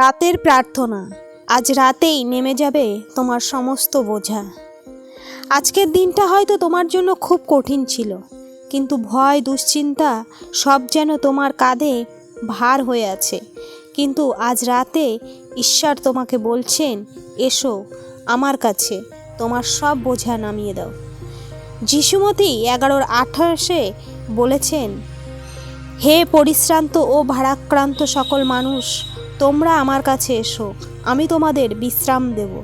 রাতের প্রার্থনা। আজ রাতেই নেমে যাবে তোমার সমস্ত বোঝা। আজকের দিনটা হয়তো তোমার জন্য খুব কঠিন ছিল, কিন্তু ভয়, দুশ্চিন্তা সব যেন তোমার কাঁধে ভার হয়ে আছে। কিন্তু আজ রাতে ঈশ্বর তোমাকে বলছেন, এসো আমার কাছে, তোমার সব বোঝা নামিয়ে দাও। যিশুমতি এগারোর আঠাশে বলেছেন, হে পরিশ্রান্ত ও ভারাক্রান্ত সকল মানুষ তোমরা আমার কাছে এসো, আমি তোমাদের বিশ্রাম দেব।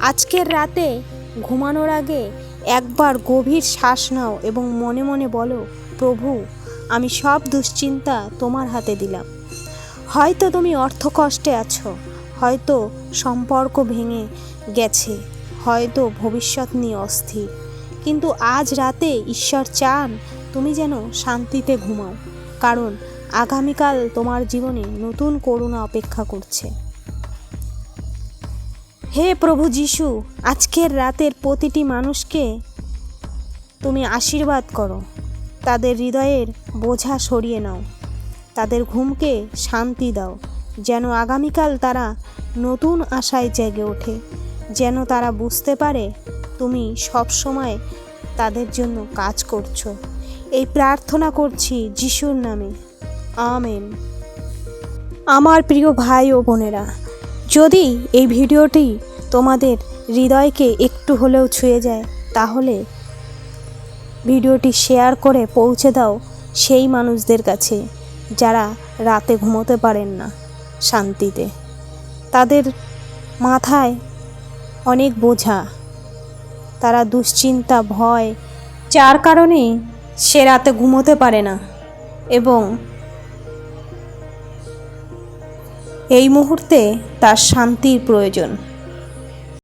আজকের রাতে ঘুমানোর আগে একবার গভীর শ্বাস নাও এবং মনে মনে বলো, প্রভু, আমি সব দুশ্চিন্তা তোমার হাতে দিলাম। হয়তো তুমি অর্থকষ্টে আছো, হয়তো সম্পর্ক ভেঙে গেছে, হয়তো ভবিষ্যৎ নিয়ে অস্থির। কিন্তু আজ রাতে ঈশ্বর চান তুমি যেন শান্তিতে ঘুমাও, কারণ আগামীকাল তোমার জীবনে নতুন করুণা অপেক্ষা করছে। হে প্রভু যিশু, আজকের রাতের প্রতিটি মানুষকে তুমি আশীর্বাদ করো। তাদের হৃদয়ের বোঝা সরিয়ে নাও। তাদের ঘুমকে শান্তি দাও। যেন আগামীকাল তারা নতুন আশায় জেগে ওঠে। যেন তারা বুঝতে পারে তুমি সব সময় তাদের জন্য কাজ করছ। এই প্রার্থনা করছি যিশুর নামে। আমেন। আমার প্রিয় ভাই ও বোনেরা, যদি এই ভিডিওটি তোমাদের হৃদয়কে একটু হলেও ছুঁয়ে যায়, তাহলে ভিডিওটি শেয়ার করে পৌঁছে দাও সেই মানুষদের কাছে, যারা রাতে ঘুমোতে পারেন না শান্তিতে। তাদের মাথায় অনেক বোঝা, তারা দুশ্চিন্তা, ভয়, যার কারণে সে রাতে ঘুমোতে পারে না এবং এই মুহূর্তে তার শান্তির প্রয়োজন।